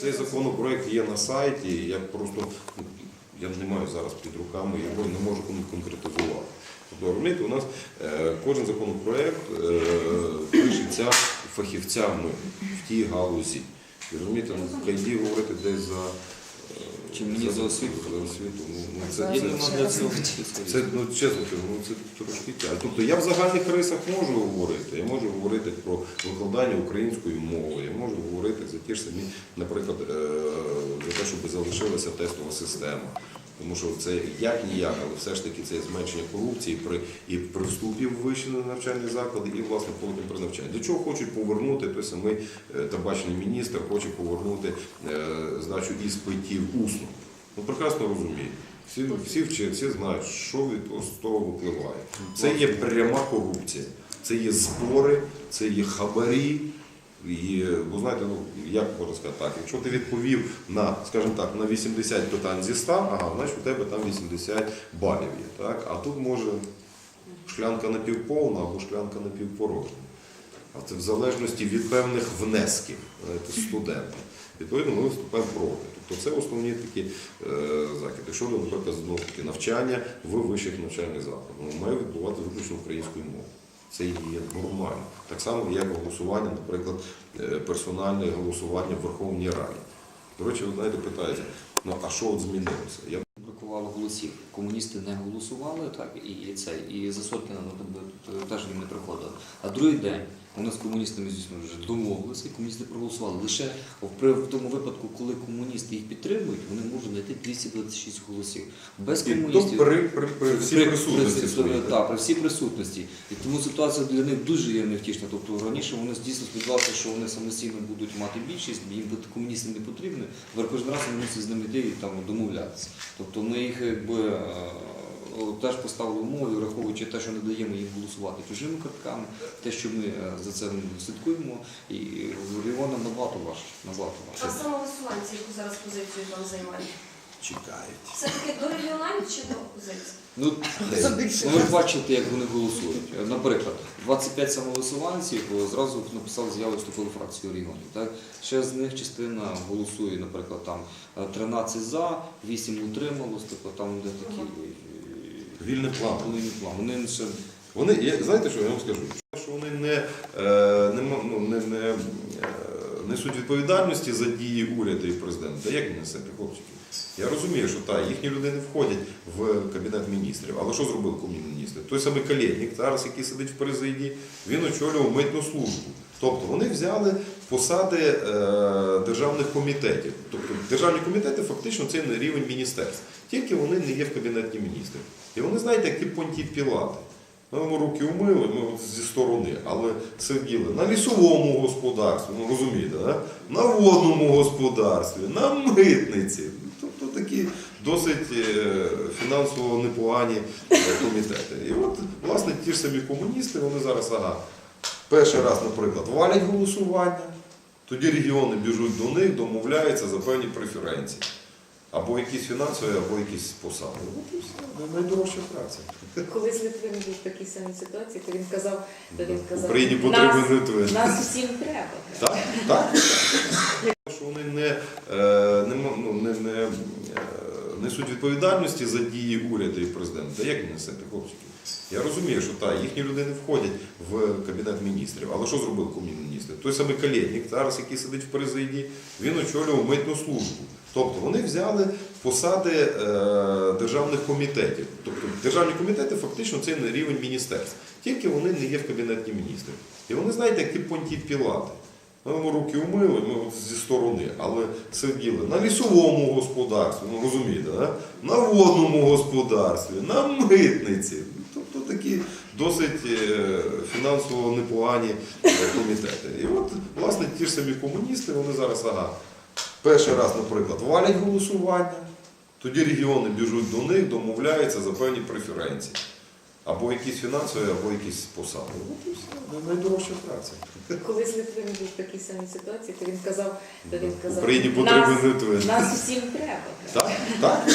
Цей законопроект є на сайті, я просто я не маю зараз під руками його не можу кон- конкретизувати. Тобто, у нас е, кожен законопроект е, пишеться фахівцями в тій галузі. Розумієте, Кайді говорити десь за, Чи мені за освіту? За освіту. Ну, ну, це, Я це, цього це, ну, чесно кажу, ну, це трошки тяжко. Тобто я в загальних рисах можу говорити, я можу говорити про викладання української мови, я можу говорити за ті ж самі, наприклад, е, за те, щоб залишилася тестова система. Тому що це як ніяк, але все ж таки це зменшення корупції при і при вступі в вищі навчальні заклади, і власне потім при навчанні. До чого хочуть повернути той самий е, табачний міністр, хоче повернути е, здачу іспитів усно. Ну прекрасно розуміє. Всі, всі вчать, всі знають, що від з того випливає. Це є пряма корупція, це є збори, це є хабарі. І, бо знаєте, ну як можна сказати так, якщо ти відповів на, скажімо так, на 80 питань зі 100, ага, значить у тебе там 80 балів є. Так? А тут може шклянка напівповна або шклянка напівпорожня. А це в залежності від певних внесків студента. Відповідно, ми виступаємо проти. Тобто це основні такі е, закиди. Щодо, наприклад, знову таки навчання в вищих навчальних закладах. Має відбуватися виключно українською мовою. Це є нормально. Так само, як голосування, наприклад, е, персональне голосування в Верховній Раді. До речі, ви знаєте, питаєте, ну а що от змінилося? Я бракувало голосів. Комуністи не голосували, так, і це, і за Соркіна ну, теж не приходив. А другий день у нас з комуністами, звісно, вже домовилися, комуністи проголосували. Лише в, тому випадку, коли комуністи їх підтримують, вони можуть знайти 226 голосів. Без комуністів. при, при, при всій При- присутності при- своїй. Так, при всій присутності. І тому ситуація для них дуже є невтішна. Тобто раніше вони дійсно сподівалися, що вони самостійно будуть мати більшість, їм комуністи не потрібні, але кожен раз вони мусять з ними йти і там домовлятися. Тобто ми їх якби е, теж поставили умови, враховуючи те, що не даємо їм голосувати чужими картками, те, що ми е, за це слідкуємо, і Лівона набагато важче. Набагато А важче. самовисуванці, яку зараз позицію там займають? Чекають. Все таки до регіоналів чи до опозиції? Ну, ну, ви ж бачите, як вони голосують. Е, Наприклад, 25 самовисуванців е, зразу написали заяву, вступили в фракцію регіонів. Так? Ще з них частина голосує, наприклад, там е, 13 за, 8 утрималось, тобто там де такі Вільний план. половинні план. Вони ще Вони, я- знаєте, що я вам скажу? Що вони не, е, не, ну, не, не е, несуть відповідальності за дії уряду і президента. Як не несете, хлопчики? Я розумію, що так, їхні люди не входять в кабінет міністрів. Але що зробив міністр? Той самий Калєтнік, зараз який сидить в президії, він очолював митну службу. Тобто вони взяли посади е, державних комітетів. Тобто державні комітети фактично це на рівень міністерств. Тільки вони не є в кабінеті міністрів. І вони знаєте, як ті понті пілати. Ми руки умили, ми зі сторони, але сиділи на лісовому господарстві, ну розумієте, да? на водному господарстві, на митниці. Тобто такі досить е, фінансово непогані е, комітети. І от, власне, ті ж самі комуністи, вони зараз, ага, перший раз, наприклад, валять голосування, тоді регіони біжуть до них, домовляються за певні преференції. Або якісь фінансові, або якісь посади. І все, найдорожча праця. Колись Литвин був в такій самій ситуації, то він казав, то він казав, Україні нас, потрібен Литвин. нас усім треба. Так, так. Що вони не, е, не, мо- ну, не, не е, несуть відповідальності за дії уряду і президента. Як не несете, хлопчики? Я розумію, що так, їхні люди не входять в кабінет міністрів. Але що зробив міністр? Той самий Калєтнік, зараз який сидить в президії, він очолював митну службу. Тобто вони взяли посади е, державних комітетів. Тобто державні комітети фактично це рівень міністерств. Тільки вони не є в кабінеті міністрів. І вони знаєте, як ті понті пілати. Ми руки умили, ми от зі сторони, але сиділи на лісовому господарстві, ну розумієте, да? на водному господарстві, на митниці. Тобто такі досить е, фінансово непогані е, комітети. І от, власне, ті ж самі комуністи, вони зараз, ага, перший раз, наприклад, валять голосування, тоді регіони біжуть до них, домовляються за певні преференції. Або якісь фінансові, або якісь посади. От і все, найдорожча праця. Колись Литвин був в такій самій ситуації, то він казав, то він казав, Україні нас, потрібен Литвин. нас усім треба. Так, так.